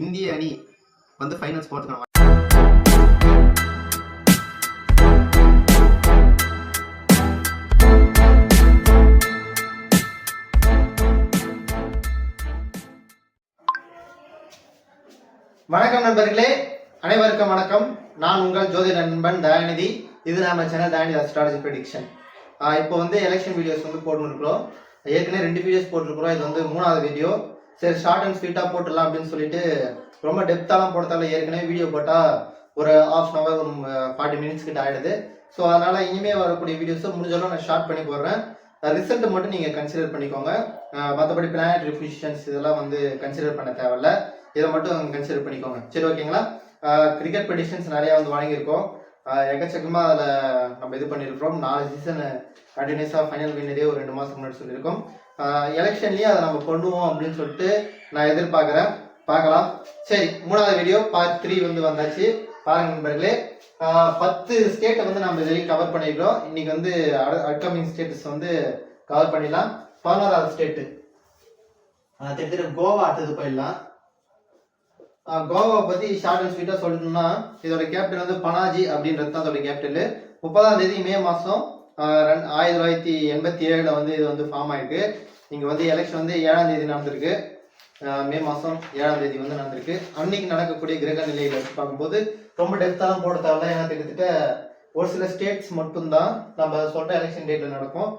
இந்திய அணி வந்து ஃபைனல்ஸ் போகிறதுக்கான வணக்கம் நண்பர்களே. அனைவருக்கும் வணக்கம். நான் உங்கள் ஜோதி நண்பன் தயாநிதி. இது நம்ம சேனல் தயாநிதி அஸ்ட்ராலஜி ப்ரெடிக்ஷன் இப்போ வந்து எலெக்ஷன் வீடியோஸ் வந்து போட்டுருக்கிறோம். ஏற்கனவே ரெண்டு வீடியோஸ் போட்டிருக்கிறோம். இது வந்து மூணாவது வீடியோ சரி ஷார்ட் அண்ட் ஸ்வீட்டாக போட்டுடலாம் அப்படின்னு சொல்லிட்டு ரொம்ப டெப்த்தாலாம் போட்டதால ஏற்கனவே வீடியோ போட்டால் ஒரு ஆஃப் அன் ஹவர் ஒரு ஃபார்ட்டி மினிட்ஸ் கிட்ட ஆகிடுது ஸோ அதனால் இனிமேல் வரக்கூடிய வீடியோஸை முடிஞ்சாலும் நான் ஷார்ட் பண்ணி போடுறேன். ரிசல்ட் மட்டும் நீங்கள் கன்சிடர் பண்ணிக்கோங்க. மற்றபடி பிளானட் பொசிஷன்ஸ் இதெல்லாம் வந்து கன்சிடர் பண்ண தேவையில்ல. இதை மட்டும் கன்சிடர் பண்ணிக்கோங்க. சரி ஓகேங்களா? கிரிக்கெட் பெடிஷன்ஸ் நிறையா வந்து வாங்கியிருக்கோம் எக்கச்சக்கமாக அதில் நம்ம இது பண்ணியிருக்கிறோம். நாலு சீசன் கண்டினியூஸாக ஃபைனல் வின்னரே ஒரு ரெண்டு மாதம் முன்னாடி சொல்லியிருக்கோம். எலெக்ஷன்லேயும் அதை நம்ம பண்ணுவோம் அப்படின்னு சொல்லிட்டு நான் எதிர்பார்க்குறேன். பார்க்கலாம். சரி மூணாவது வீடியோ பார்ட் த்ரீ வந்து வந்தாச்சு. பாருங்க நண்பர்களே. பத்து ஸ்டேட்டை வந்து நம்ம இது வரைக்கும் கவர் பண்ணியிருக்கிறோம் இன்னைக்கு வந்து அப்கமிங் ஸ்டேட்டஸ் வந்து கவர் பண்ணிடலாம். பதினோராவது ஸ்டேட்டு தெரிஞ்சிரு கோவா அடுத்தது போயிடலாம். கோவாவை பற்றி ஷார்ட் அண்ட் ஸ்வீட்டாக சொல்லணும்னா இதோட கேபிட்டல் வந்து பனாஜி அப்படின்றது தான் அதோட கேபிட்டல் முப்பதாம் தேதி மே மாதம் ஆயிரத்தி தொள்ளாயிரத்தி எண்பத்தி ஏழில் வந்து இது வந்து ஃபார்ம் ஆயிருக்கு. இங்கே வந்து எலெக்ஷன் வந்து ஏழாம் தேதி நடந்திருக்கு. மே மாதம் ஏழாம் தேதி வந்து நடந்திருக்கு. அன்னைக்கு நடக்கக்கூடிய கிரக நிலையில் வச்சு பார்க்கும்போது ரொம்ப டெப்த்தாலாம் போட தேவையில்ல. ஏன்னா கிட்டத்தட்ட ஒரு சில ஸ்டேட்ஸ் மட்டும்தான் நம்ம சொல்கிற எலெக்ஷன் டேட்டில் நடக்கும்.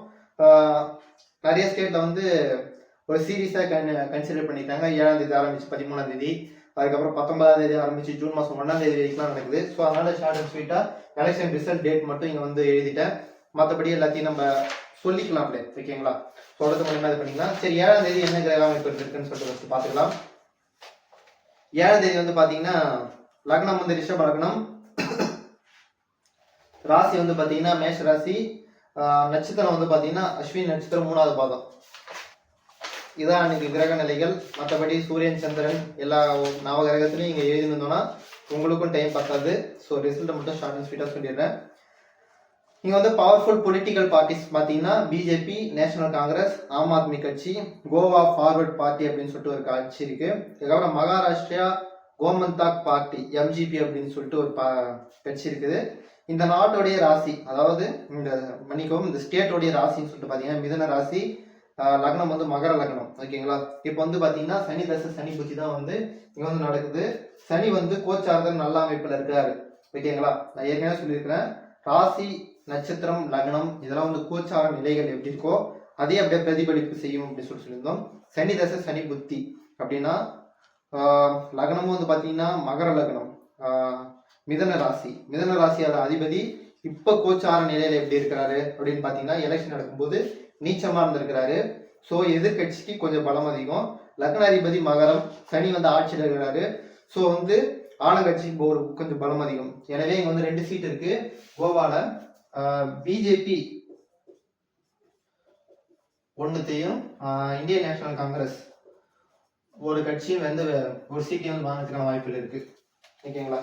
நிறைய ஸ்டேட்டில் வந்து ஒரு சீரியஸாக கன் கன்சிடர் பண்ணிட்டாங்க. ஏழாம் தேதி ஆரம்பிச்சு பதிமூணாம் தேதி. அதுக்கப்புறம் பத்தொன்பதாம் தேதி ஆரம்பிச்சு ஜூன் மாதம் ஒன்றாம் தேதி வரைக்கும் நடக்குது. ஸோ அதனால ஷார்ட் அண்ட் ஸ்வீட்டாக எலெக்ஷன் ரிசல்ட் டேட் மட்டும் இங்கே வந்து எழுதிட்டேன். மற்றபடி எல்லாத்தையும் நம்ம சொல்லிக்கலாம் அப்படியே ஓகேங்களா? சொல்றது மூலமா இது பண்ணிக்கலாம் சரி ஏழாம் தேதி என்ன கிரக அமைப்பு இருக்குன்னு சொல்லிட்டு first பார்த்துக்கலாம். ஏழாம் தேதி வந்து பார்த்தீங்கன்னா லக்னம் வந்து ரிஷப லக்னம். ராசி வந்து பார்த்தீங்கன்னா மேஷ ராசி. நட்சத்திரம் வந்து பார்த்தீங்கன்னா அஸ்வினி நட்சத்திரம் மூணாவது பாதம். இதான் அன்னைக்கு கிரக நிலைகள். மற்றபடி சூரியன் சந்திரன் எல்லா நவகிரகத்திலையும் இங்க எழுதிருந்தோம்னா உங்களுக்கும் டைம் பத்தாது. ஸோ ரிசல்ட்டை மட்டும் ஷார்ட் அண்ட் ஸ்வீட்டாக சொல்லிடுறேன். இங்கே வந்து பவர்ஃபுல் பொலிட்டிக்கல் பார்ட்டிஸ் பார்த்தீங்கன்னா பிஜேபி நேஷனல் காங்கிரஸ் ஆம் ஆத்மி கட்சி கோவா ஃபார்வர்ட் பார்ட்டி அப்படின்னு சொல்லிட்டு ஒரு கட்சி இருக்கு. அதுக்கப்புறம் மகாராஷ்டிரா கோமந்தாக் பார்ட்டி எம்ஜிபி அப்படின்னு சொல்லிட்டு ஒரு பா கட்சி இருக்குது. இந்த நாட்டுடைய ராசி அதாவது இந்த மன்னிக்கவும் இந்த ஸ்டேட்டோடைய ராசின்னு சொல்லிட்டு பார்த்தீங்கன்னா மிதன ராசி லக்னம் வந்து மகர லக்னம். ஓகேங்களா இப்போ வந்து பார்த்தீங்கன்னா சனி தசை சனி புத்தி தான் வந்து இங்கே வந்து நடக்குது. சனி வந்து கோச்சாரதன் நல்ல அமைப்பில் இருக்காரு. ஓகேங்களா நான் ஏற்கனவே சொல்லியிருக்கிறேன். ராசி நட்சத்திரம் லக்னம் இதெல்லாம் வந்து கோச்சார நிலைகள் எப்படி இருக்கோ அதே அப்படியே பிரதிபலிப்பு செய்யும் அப்படின்னு சொல்லி சொல்லியிருந்தோம். சனி தசை சனி புத்தி அப்படின்னா ஆஹ் லக்னமும் வந்து பார்த்தீங்கன்னா மகர லக்னம் மிதன ராசி. மிதன ராசியோட அதிபதி இப்போ கோச்சார நிலையில் எப்படி இருக்கிறாரு அப்படின்னு பார்த்தீங்கன்னா எலெக்ஷன் நடக்கும்போது நீச்சமாக இருந்திருக்கிறாரு. ஸோ எதிர்கட்சிக்கு கொஞ்சம் பலம் அதிகம். லக்ன அதிபதி மகரம் சனி வந்து ஆட்சியில் இருக்கிறாரு. ஸோ வந்து ஆளுங்கட்சிக்கு ஒரு கொஞ்சம் பலம் அதிகம். எனவே இங்கே வந்து ரெண்டு சீட் இருக்குது கோவாவில் பிஜேபி ஒன்றுத்தையும் இந்தியன் நேஷனல் காங்கிரஸ் ஒரு கட்சியும் வந்து ஒரு சீட்டையும் வந்து வாங்கிறதுக்கான வாய்ப்புகள் இருக்கு. ஓகேங்களா?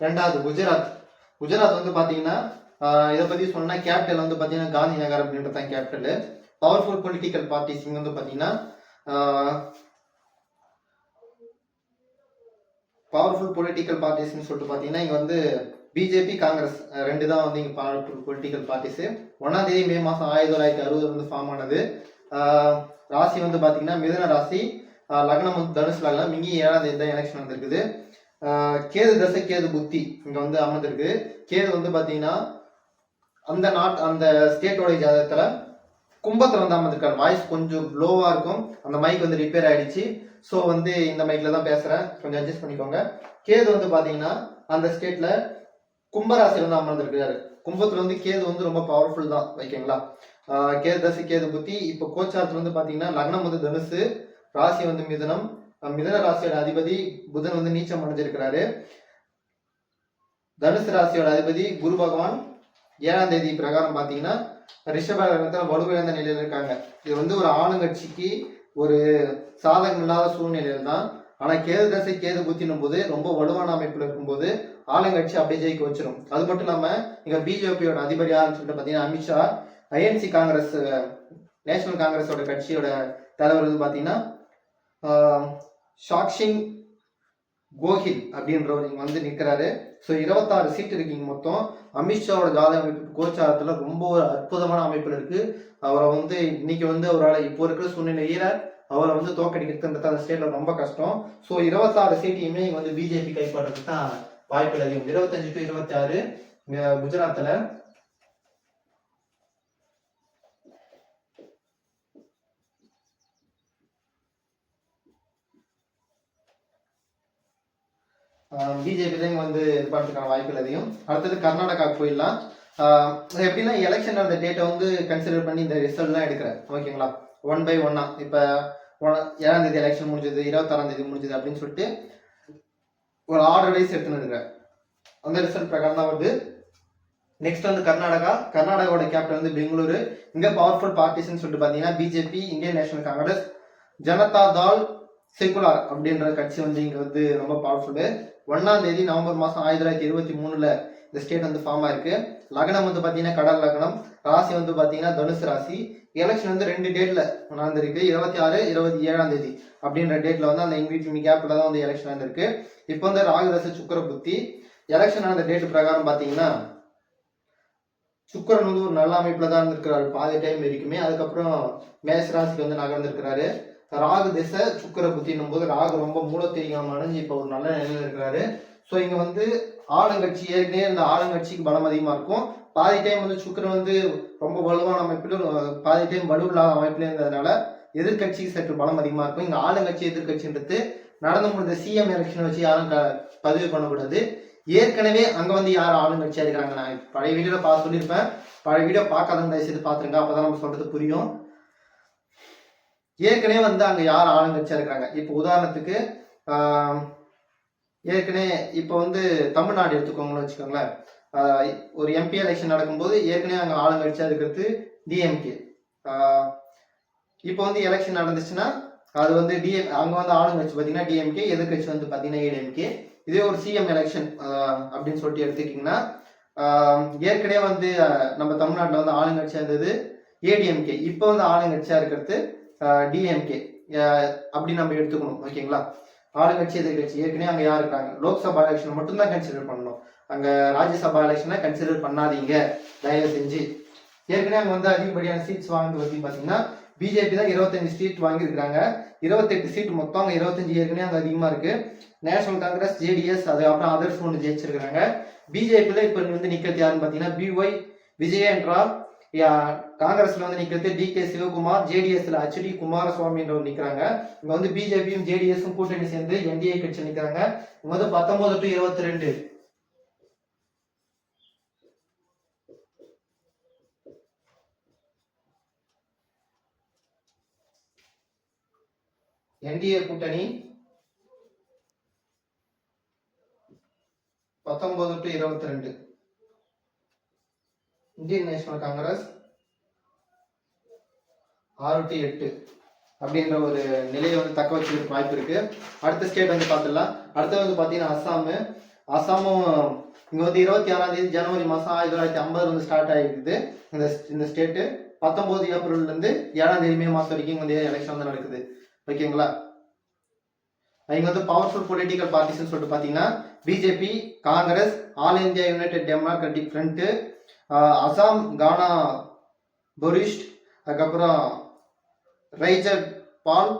ரெண்டாவது குஜராத். குஜராத் வந்து பார்த்தீங்கன்னா இதை பத்தி சொன்னா கேபிட்டல் வந்து பார்த்தீங்கன்னா காந்தி நகர் அப்படின்றது தான் கேபிட்டல் பவர்ஃபுல் பொலிட்டிக்கல் பார்ட்டிஸ் வந்து பார்த்தீங்கன்னா பவர்ஃபுல் பொலிட்டிக்கல் பார்ட்டிஸ்ன்னு சொல்லிட்டு பார்த்தீங்கன்னா இங்கே வந்து பிஜேபி காங்கிரஸ் ரெண்டு தான் வந்து இங்கே பொலிட்டிக்கல் பார்ட்டிஸு ஒன்றாம் தேதி மே மாதம் ஆயிரத்தி தொள்ளாயிரத்தி அறுபது வந்து ஃபார்ம் ஆனது. ராசி வந்து பார்த்தீங்கன்னா மிதன ராசி லக்னம் வந்து தனுஷ் லக்னம். இங்கே ஏழாம் தேதி தான் எலெக்ஷன் வந்திருக்குது. கேது தசை கேது புத்தி இங்கே வந்து அமர்ந்திருக்கு. கேது வந்து பார்த்தீங்கன்னா அந்த நாட் அந்த ஸ்டேட்டோட ஜாதகத்தில் கும்பத்தில் வந்து அமர்ந்திருக்கார். வாய்ஸ் கொஞ்சம் லோவாக இருக்கும். அந்த மைக் வந்து ரிப்பேர் ஆயிடுச்சு. ஸோ வந்து இந்த மைக்கில் தான் பேசுகிறேன் கொஞ்சம் அட்ஜஸ்ட் பண்ணிக்கோங்க. கேது வந்து பார்த்தீங்கன்னா அந்த ஸ்டேட்டில் கும்பராசில வந்து அமர்ந்திருக்கிறாரு. கும்பத்துல வந்து கேது வந்து ரொம்ப பவர்ஃபுல் தான் ஓகேங்களா கேது தசி கேது புத்தி. இப்போ கோச்சாரத்துல வந்து பாத்தீங்கன்னா லக்னம் வந்து தனுசு ராசி வந்து மிதுனம். மிதன ராசியோட அதிபதி புதன் வந்து நீச்சம் அடைஞ்சிருக்கிறாரு. தனுசு ராசியோட அதிபதி குரு பகவான் ஏழாம் தேதி பிரகாரம் பாத்தீங்கன்னா ரிஷப லக்னத்துல வலுவிழந்த நிலையில இருக்காங்க. இது வந்து ஒரு ஆளுங்கட்சிக்கு ஒரு சாதகம் இல்லாத சூழ்நிலையில தான் ஆனா கேது தசை கேது புத்தினும் போது ரொம்ப வலுவான அமைப்புல இருக்கும்போது ஆளுங்கட்சி அப்படியே ஜெயிக்க வச்சிடும் அது மட்டும் இல்லாம இங்க பிஜேபியோட அதிபர் யாருன்னு சொல்லிட்டு பாத்தீங்கன்னா அமித்ஷா. ஐஎன்சி காங்கிரஸ் நேஷனல் காங்கிரஸோட கட்சியோட தலைவர் வந்து பாத்தீங்கன்னா ஷாக்ஷிங் கோஹில் அப்படின்றவர் இங்கே வந்து நிற்கிறாரு ஸோ இருபத்தாறு சீட் இருக்கீங்க மொத்தம். அமித்ஷாவோட ஜாதக அமைப்பு கோச்சாரத்துல ரொம்ப ஒரு அற்புதமான அமைப்பில் இருக்கு. அவரை வந்து இன்னைக்கு வந்து அவரால் இப்போ இருக்கிற சூழ்நிலையில அவரை வந்து தோக்கடிக்கிறதுன்றது அந்த ஸ்டேட்ல ரொம்ப கஷ்டம். ஸோ இருபத்தாறு சீட்டையுமே இங்கே வந்து பிஜேபி கைப்பற்றதுக்கு தான் வாய்ப்புகள் அதிகம். இருபத்தஞ்சு டு இருபத்தி ஆறு குஜராத்தில். பிஜேபி தான் வந்து இது பண்ணுறதுக்கான வாய்ப்புகள் அதிகம். அடுத்தது கர்நாடகாவுக்கு போயிடலாம். ஆஹ் எப்படின்னா எலெக்ஷன் அந்த டேட்டை வந்து கன்சிடர் பண்ணி இந்த ரிசல்ட்லாம் எடுக்கிறேன். ஓகேங்களா ஒன் பை ஒன்னா இப்போ ஏழாம் தேதி எலெக்ஷன் முடிஞ்சது இருபத்தாறாம் தேதி முடிஞ்சது அப்படின்னு சொல்லிட்டு ஒரு ஆர்டர் வைஸ் எடுத்துன்னு இருக்கிறேன் அந்த ரிசல்ட் பிரகாரம் தான் வருது நெக்ஸ்ட் வந்து கர்நாடகா. கர்நாடகாவோட கேபிட்டல் வந்து பெங்களூரு. இங்கே பவர்ஃபுல் பார்ட்டிஸ்னு சொல்லிட்டு பார்த்தீங்கன்னா BJP Indian national Congress Janata Dal secular அப்படின்ற கட்சி வந்து இங்கே வந்து ரொம்ப பவர்ஃபுல்லு ஒன்னாம் தேதி நவம்பர் மாதம் ஆயிரத்தி தொள்ளாயிரத்தி இருபத்தி மூணில் இந்த ஸ்டேட் வந்து ஃபார்ம் ஆயிருக்கு. லக்னம் வந்து பார்த்தீங்கன்னா கடல் லக்னம். ராசி வந்து பாத்தீங்கன்னா தனுசு ராசி. எலெக்ஷன் வந்து ரெண்டு டேட்ல நடந்திருக்கு. இருபத்தி ஆறு இருபத்தி ஏழாம் தேதி அப்படின்ற டேட்ல வந்து அந்த இன்விட்மி கேப்ல தான் வந்து எலெக்ஷன் நடந்திருக்கு. இப்போ வந்து ராகுதச சுக்கர புத்தி. எலெக்ஷன் நடந்த டேட் பிரகாரம் பாத்தீங்கன்னா சுக்கரன் வந்து ஒரு நல்ல அமைப்புல தான் இருந்திருக்கிறாரு. பாதி டைம் வரைக்குமே. அதுக்கப்புறம் மேஷ ராசிக்கு வந்து நகர்ந்திருக்கிறாரு. ராகு திசை சுக்கர புத்தின்னும் போது ராகு ரொம்ப மூலத்தெரியாம அணிஞ்சு இப்போ ஒரு நல்ல நிலையில இருக்கிறாரு. ஸோ இங்க வந்து ஆளுங்கட்சி ஏற்கனவே இந்த ஆளுங்கட்சிக்கு பலம் அதிகமா இருக்கும். பாதி டைம் வந்து சுக்கரன் வந்து ரொம்ப வலுவான அமைப்பிலும் பாதி டைம் வலுவில்லாத அமைப்பிலும் இருந்ததுனால எதிர்க்கட்சிக்கு சற்று பலம் அதிகமா இருக்கும். இங்க ஆளுங்கட்சி எதிர்கட்சின்றது நடந்து முடிந்த சிஎம் எலெக்ஷன் வச்சு யாரும் பதிவு பண்ணக்கூடாது. ஏற்கனவே அங்க வந்து யார் ஆளுங்கட்சியா இருக்கிறாங்க? நான் பழைய வீடியோல பார்த்து சொல்லியிருப்பேன். பழைய வீடியோ பார்க்காதவங்க தயவுசெய்து பாத்துருங்க. அப்பதான் நம்ம சொல்றது புரியும். ஏற்கனவே வந்து அங்க யார் ஆளுங்கட்சியா இருக்கிறாங்க? இப்போ உதாரணத்துக்கு ஏற்கனவே இப்போ வந்து தமிழ்நாடு எடுத்துக்கோங்களேன் வச்சுக்கோங்களேன். ஒரு எம்பி எலெக்ஷன் நடக்கும்போது ஏற்கனவே அங்கே ஆளுங்கட்சியா இருக்கிறது டிஎம்கே இப்போ வந்து எலெக்ஷன் நடந்துச்சுன்னா அது வந்து டிஎம் அங்கே வந்து ஆளுங்கட்சி பார்த்தீங்கன்னா டிஎம்கே எதிர்கட்சி வந்து பார்த்தீங்கன்னா ஏடிஎம்கே இதே ஒரு சிஎம் எலெக்ஷன் அப்படின்னு சொல்லிட்டு எடுத்துக்கிட்டிங்கன்னா ஏற்கனவே வந்து நம்ம தமிழ்நாட்டில் வந்து ஆளுங்கட்சியாக இருந்தது ஏடிஎம்கே இப்போ வந்து ஆளுங்கட்சியாக இருக்கிறது டிஎம்கே அப்படி நம்ம எடுத்துக்கணும் ஓகேங்களா? ஆளுங்கட்சி எதிர்கட்சி ஏற்கனவே அங்கே யார் இருக்காங்க? லோக்சபா எலெக்ஷன் மட்டும்தான் கன்சிடர் பண்ணணும். அங்கே ராஜ்யசபா எலெக்ஷனை கன்சிடர் பண்ணாதீங்க. தயவு செஞ்சு. ஏற்கனவே அங்கே வந்து அதிகப்படியான சீட்ஸ் வாங்கினது பற்றி பார்த்தீங்கன்னா பிஜேபி தான் இருபத்தஞ்சு சீட் வாங்கியிருக்காங்க இருபத்தெட்டு சீட் மொத்தம் அங்கே இருபத்தஞ்சு ஏற்கனவே அங்கே அதிகமாக இருக்கு. நேஷனல் காங்கிரஸ் ஜேடிஎஸ் அது அப்புறம் அதர்ஸ் ஒன்று ஜெயிச்சிருக்காங்க பிஜேபியில் இப்போ வந்து நிற்கிறது யாருன்னு பார்த்தீங்கன்னா பிஒய் விஜயேந்திரா. யா, காங்கிரஸ்ல வந்து நிக்கிறது டி கே சிவகுமார் ஜேடிஎஸ்ல ஹெச்டி குமாரசுவாமின்றவர் நிக்கிறாங்க. இங்க வந்து பிஜேபியும் ஜேடிஎஸும் கூட்டணி சேர்ந்து என்டிஏ கட்சி நிக்கிறாங்க. இங்க வந்து பத்தொன்பது டு இருபத்தி ரெண்டு. என்டிஏ கூட்டணி பத்தொன்பது டு இருபத்தி ரெண்டு இந்தியன் நேஷனல் காங்கிரஸ் ஆறு டு எட்டு அப்படின்ற ஒரு நிலையை வந்து தக்க வச்சுக்கிறதுக்கு வாய்ப்பு இருக்கு. அடுத்த ஸ்டேட் வந்து பார்த்துடலாம். அடுத்தது வந்து பார்த்தீங்கன்னா அஸ்ஸாமு. அஸ்ஸாமும் இங்கே வந்து இருபத்தி ஆறாம் தேதி ஜனவரி மாதம் ஆயிரத்தி தொள்ளாயிரத்தி ஐம்பது வந்து ஸ்டார்ட் ஆகிருக்குது இந்த இந்த ஸ்டேட்டு பத்தொம்போது ஏப்ரல்ல இருந்து ஏழாம் தேதி மே மாதம் வரைக்கும் வந்து எலெக்ஷன் வந்து நடக்குது. ஓகேங்களா? இங்க வந்து பவர்ஃபுல் பொலிட்டிக்கல் பார்ட்டிஸ்னு சொல்லிட்டு பார்த்தீங்கன்னா BJP Congress all India united democratic front Assam Gana Parishad அதுக்கப்புறம் Raijor Dal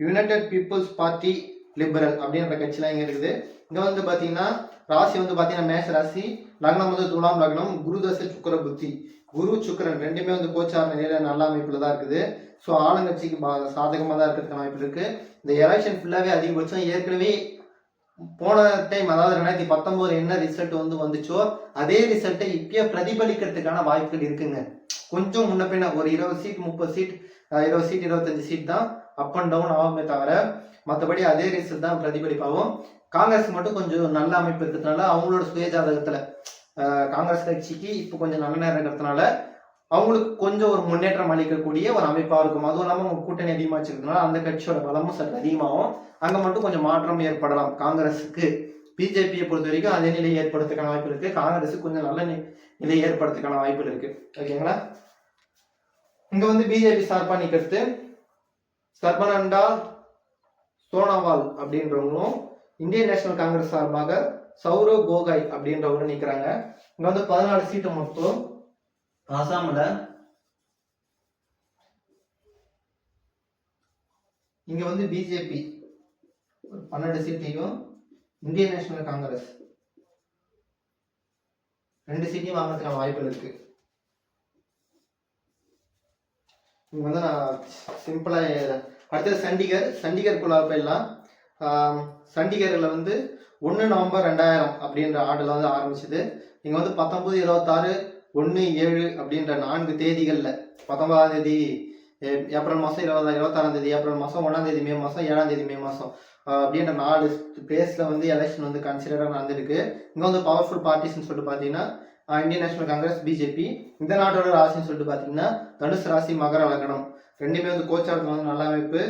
united people's party liberal அப்படின்ற கட்சிலாம் இங்கே இருக்குது. இங்கே வந்து பார்த்தீங்கன்னா ராசி வந்து பார்த்தீங்கன்னா மேஷ ராசி லக்னம் வந்து துலாம் லக்னம் குரு தசை சுக்கர புத்தி. குரு சுக்கரன் ரெண்டுமே வந்து கோச்சார நிலையில நல்ல அமைப்பில் தான் இருக்குது. ஸோ ஆளுங்கட்சிக்கு பா- தான் இருக்கிறதுக்கு வாய்ப்பு இருக்குது இந்த எலெக்ஷன் ஃபுல்லாகவே அதிகபட்சம் ஏற்கனவே போன டைம் அதாவது ரெண்டாயிரத்தி பத்தொம்போது என்ன ரிசல்ட் வந்து வந்துச்சோ அதே ரிசல்ட்டை இப்பயே பிரதிபலிக்கிறதுக்கான வாய்ப்புகள் இருக்குங்க. கொஞ்சம் முன்ன பின்ன ஒரு இருபது சீட் முப்பது சீட் இருபது சீட் இருபத்தஞ்சு சீட் தான். அப் அண்ட் டவுன் ஆகுமே தவிர மற்றபடி அதே ரிசல்ட் தான் பிரதிபலிப்பாகும் காங்கிரஸ் மட்டும் கொஞ்சம் நல்ல அமைப்பு இருக்கிறதுனால அவங்களோட சுயஜாதகத்துல காங்கிரஸ் கட்சிக்கு இப்போ கொஞ்சம் நல்ல நேரம் இருக்கிறதுனால அவங்களுக்கு கொஞ்சம் ஒரு முன்னேற்றம் அளிக்கக்கூடிய ஒரு அமைப்பாக இருக்கும். அதுவும் இல்லாமல் அவங்க கூட்டணி அதிகமாக வச்சிருக்கனால அந்த கட்சியோட பலமும் சற்று அதிகமாகும். அங்கே மட்டும் கொஞ்சம் மாற்றம் ஏற்படலாம். காங்கிரஸுக்கு பிஜேபியை பொறுத்த வரைக்கும் அதே நிலை ஏற்படுறதுக்கான வாய்ப்பு இருக்குது காங்கிரஸுக்கு கொஞ்சம் நல்ல நி- நிலை ஏற்படுறதுக்கான வாய்ப்பு இருக்குது ஓகேங்களா? இங்கே வந்து பிஜேபி சார்பாக நிற்கிறது சர்பனண்டா சோனாவால் அப்படின்றவங்களும் இந்தியன் நேஷனல் காங்கிரஸ் சார்பாக சௌரவ் கோகாய் அப்படின்றவங்களும் நிற்கிறாங்க இங்க வந்து பதினாலு சீட்டு மொத்தம். அசாமில் இங்க வந்து பிஜேபி பன்னெண்டு சீட்டையும் இந்தியன் நேஷனல் காங்கிரஸ். ரெண்டு சீட்டையும் வாங்குறதுக்கான வாய்ப்புகள் இருக்கு. இங்கே வந்து நான் சிம்பிளா அடுத்தது சண்டிகர். சண்டிகருக்குள்ள போயிடலாம். சண்டிகரில் வந்து ஒன்று நவம்பர் ரெண்டாயிரம் அப்படின்ற ஆர்டர்ல வந்து ஆரம்பிச்சது. இங்கே வந்து பத்தொம்பது இருபத்தாறு ஒன்று ஏழு அப்படின்ற நான்கு தேதிகளில். பத்தொன்பதாம் தேதி ஏப்ரல் மாதம் இருபதா இருபத்தாறாம் தேதி ஏப்ரல் மாதம் ஒன்றாம் தேதி மே மாதம் ஏழாம் தேதி மே மாதம் அப்படின்ற நாலு பிளேஸில் வந்து எலெக்ஷன் வந்து கன்சிடராக நடந்திருக்கு. இங்கே வந்து பவர்ஃபுல் பார்ட்டிஸ்ன்னு சொல்லிட்டு பார்த்தீங்கன்னா இந்தியன் நேஷனல் காங்கிரஸ் பிஜேபி இந்த நாட்டோட ராசின்னு சொல்லிட்டு பார்த்தீங்கன்னா தனுசு ராசி மகர லக்னம். ரெண்டுமே வந்து கோச்சாரத்தில் வந்து நல்ல அமைப்பு.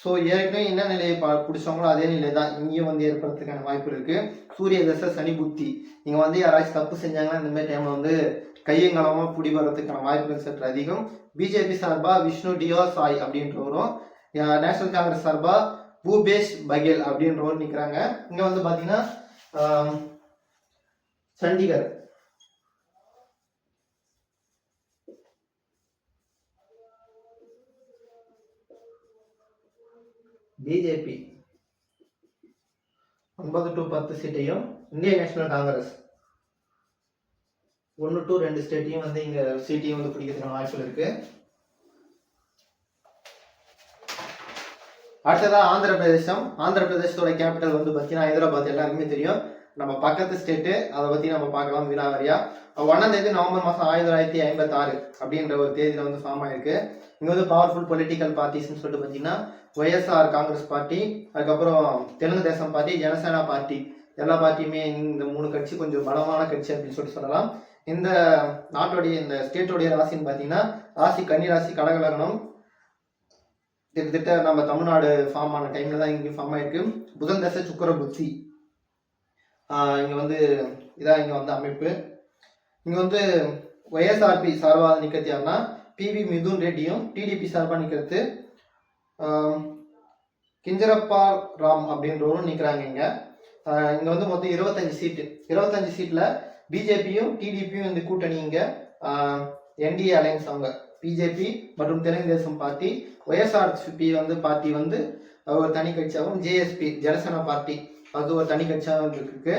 ஸோ ஏற்கனவே என்ன நிலையை பா பிடிச்சவங்களோ அதே நிலை தான் இங்கேயும் வந்து ஏற்படுறதுக்கான வாய்ப்பு இருக்குது சூரிய தசை சனி புத்தி. இங்கே வந்து யாராச்சும் தப்பு செஞ்சாங்கன்னா இந்த மாதிரி டைமில் வந்து கையங்கலமாக பிடி வர்றதுக்கான வாய்ப்புகள் சற்று அதிகம். பிஜேபி சார்பாக விஷ்ணு டியோ சாய் அப்படின்றவரும் நேஷனல் காங்கிரஸ் சார்பாக பூபேஷ் பகேல் அப்படின்றவரும் நிற்கிறாங்க இங்கே வந்து பார்த்தீங்கன்னா சண்டிகர். பிஜேபி ஒன்பது டு பத்து சீட்டையும் இந்தியன் நேஷனல் காங்கிரஸ் ஒன்று டு ரெண்டு ஸ்டேட்டையும் வந்து இங்க சீட்டையும் வந்து பிடிக்கிறதுக்கான வாய்ப்புகள் இருக்கு. அடுத்ததான் ஆந்திர பிரதேசம் ஆந்திர பிரதேசத்தோட கேபிட்டல் வந்து பார்த்தீங்கன்னா ஹைதராபாத். எல்லாருக்குமே தெரியும். நம்ம பக்கத்து ஸ்டேட்டு அதை பத்தி நம்ம பார்க்கலாம் வினாவரியா. ஒன்னாம் தேதி நவம்பர் மாதம் ஆயிரத்தி தொள்ளாயிரத்தி ஐம்பத்தி ஆறு அப்படின்ற ஒரு தேதியில வந்து ஃபார்ம் ஆயிருக்கு. இங்க வந்து பவர்ஃபுல் பொலிட்டிக்கல் பார்ட்டிஸ்னு சொல்லிட்டு பார்த்தீங்கன்னா ஒய்எஸ்ஆர் காங்கிரஸ் பார்ட்டி அதுக்கப்புறம் தெலுங்கு தேசம் பார்ட்டி ஜனசேனா பார்ட்டி எல்லா பார்ட்டியுமே இந்த மூணு கட்சி கொஞ்சம் பலமான கட்சி அப்படின்னு சொல்லிட்டு சொல்லலாம். இந்த நாட்டுடைய இந்த ஸ்டேட்டுடைய ராசின்னு பார்த்தீங்கன்னா ராசி கன்னி ராசி கடகலகணம். கிட்டத்தட்ட நம்ம தமிழ்நாடு ஃபார்ம் ஆன டைம்ல தான் இங்கே ஃபார்ம் ஆயிருக்கு. புதன் தசை சுக்கர புத்தி. இங்கே வந்து இதான் இங்கே வந்து அமைப்பு. இங்கே வந்து ஒய்எஸ்ஆர்பி சார்பாக நிற்கிறது யாருன்னா பிவி மிதுன் ரெட்டியும் டிடிபி சார்பாக நிற்கிறது கிஞ்சரப்பா ராம் அப்படின்றவரும் நிற்கிறாங்க இங்கே. இங்கே வந்து மொத்தம் இருபத்தஞ்சு சீட்டு. இருபத்தஞ்சு சீட்டில் பிஜேபியும் டிடிபியும் இந்த கூட்டணி இங்கே என்டிஏ அலையன்ஸ் அவங்க. பிஜேபி மற்றும் தெலுங்கு தேசம் பார்ட்டி ஒய்எஸ்ஆர்பி வந்து பார்ட்டி வந்து ஒரு தனி கட்சியாகவும் ஜேஎஸ்பி ஜனசேனா பார்ட்டி. அது ஒரு தனி கட்சியாகவும் இருக்கு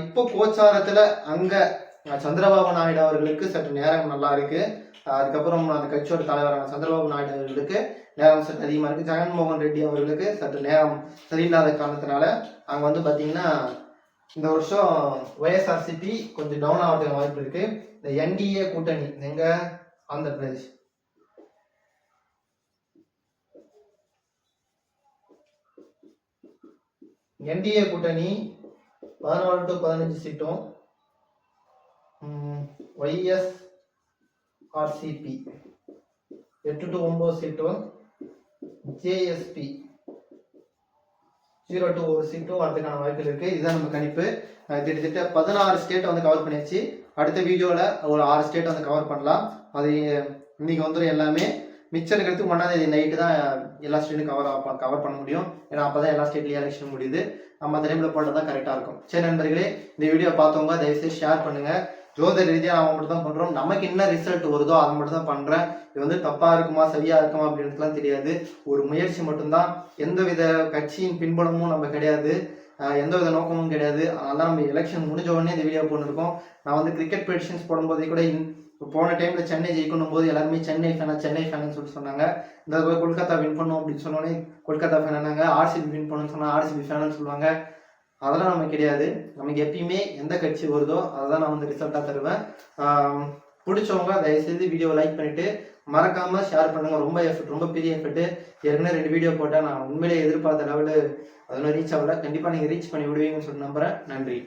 இப்போ கோச்சாரத்தில் அங்கே சந்திரபாபு நாயுடு அவர்களுக்கு சற்று நேரம் நல்லா இருக்கு. அதுக்கப்புறம் அந்த கட்சியோட தலைவரான சந்திரபாபு நாயுடு அவர்களுக்கு நேரம் சற்று அதிகமாக இருக்குது ஜெகன்மோகன் ரெட்டி அவர்களுக்கு சற்று நேரம் சரியில்லாத காரணத்தினால அங்கே வந்து பார்த்தீங்கன்னா இந்த வருஷம் ஒய்எஸ்ஆர்சிபி கொஞ்சம் டவுன் ஆகிறதுக்கு வாய்ப்பு இருக்குது இந்த என்டிஏ கூட்டணி எங்கே? ஆந்திர பிரதேஷ் என்டிஏ கூட்டணி பதினாலு டு பதினஞ்சு சீட்டும் ஒய்எஸ் ஆர்சிபி எட்டு டு ஒம்பது சீட்டும் ஜேஎஸ்பி ஜீரோ டு ஒரு சீட்டும் வரதுக்கான வாய்ப்புகள் இருக்குது இதுதான் நம்ம கணிப்பு. திட்டத்திட்ட கிட்டத்தட்ட பதினாறு ஸ்டேட் வந்து கவர் பண்ணியாச்சு. அடுத்த வீடியோவில் ஒரு ஆறு ஸ்டேட் வந்து கவர் பண்ணலாம். அது இன்றைக்கி வந்துடும் எல்லாமே. மிச்சம் இருக்கிறதுக்கு ஒன்றாந்தேதி நைட்டு தான் எல்லா ஸ்டேட்டும் கவர் கவர் பண்ண முடியும். ஏன்னா அப்பதான் எல்லா ஸ்டேட்லேயும் எலெக்ஷன் முடியுது. நம்ம அந்த டைம்ல போட்டது தான் கரெக்டாக இருக்கும். சரி நண்பர்களே இந்த வீடியோ பார்த்தவங்க தயவுசெய்து ஷேர் பண்ணுங்கள் ஜோதிட ரீதியாக நம்ம மட்டும் தான் பண்ணுறோம் நமக்கு என்ன ரிசல்ட் வருதோ அதை மட்டும் தான் பண்ணுறேன் இது வந்து தப்பாக இருக்குமா சரியாக இருக்குமா அப்படின்றதுலாம் தெரியாது. ஒரு முயற்சி மட்டும்தான். எந்த வித கட்சியின் பின்புலமும் நம்ம கிடையாது. எந்த வித நோக்கமும் கிடையாது. அதனால நம்ம எலெக்ஷன் முடிஞ்ச உடனே இந்த வீடியோ போட்டுருக்கோம் நான் வந்து கிரிக்கெட் ப்ரெடிஷன்ஸ் போடும்போதே கூட இன்- இப்போ போன டைம்ல சென்னை ஜெயிக்கணும் போது எல்லாருமே சென்னை ஃபேனா சென்னை ஃபேனு சொல்லிட்டு சொன்னாங்க. இந்த தடவை கொல்கத்தா வின் பண்ணும் அப்படின்னு சொன்னோடனே கொல்கத்தா ஃபேனாங்க ஆர்சிபி வின் பண்ணணும்னு சொன்னா ஆர்சிபி ஃபேனு சொல்லுவாங்க. அதெல்லாம் நமக்கு கிடையாது. நமக்கு எப்பயுமே எந்த கட்சி வருதோ அதை தான் நான் வந்து ரிசல்ட்டாக தருவேன். பிடிச்சவங்க தயவுசெய்து வீடியோ லைக் பண்ணிட்டு மறக்காம ஷேர் பண்ணுங்க. ரொம்ப எஃபர்ட் ரொம்ப பெரிய எஃபர்ட் ஏற்கனவே ரெண்டு வீடியோ போட்டால் நான் உண்மையிலேயே எதிர்பார்த்த லெவலு அதெல்லாம் ரீச் ஆகல. கண்டிப்பாக நீங்கள் ரீச் பண்ணி விடுவீங்கன்னு சொல்லி நம்புறேன். நன்றி.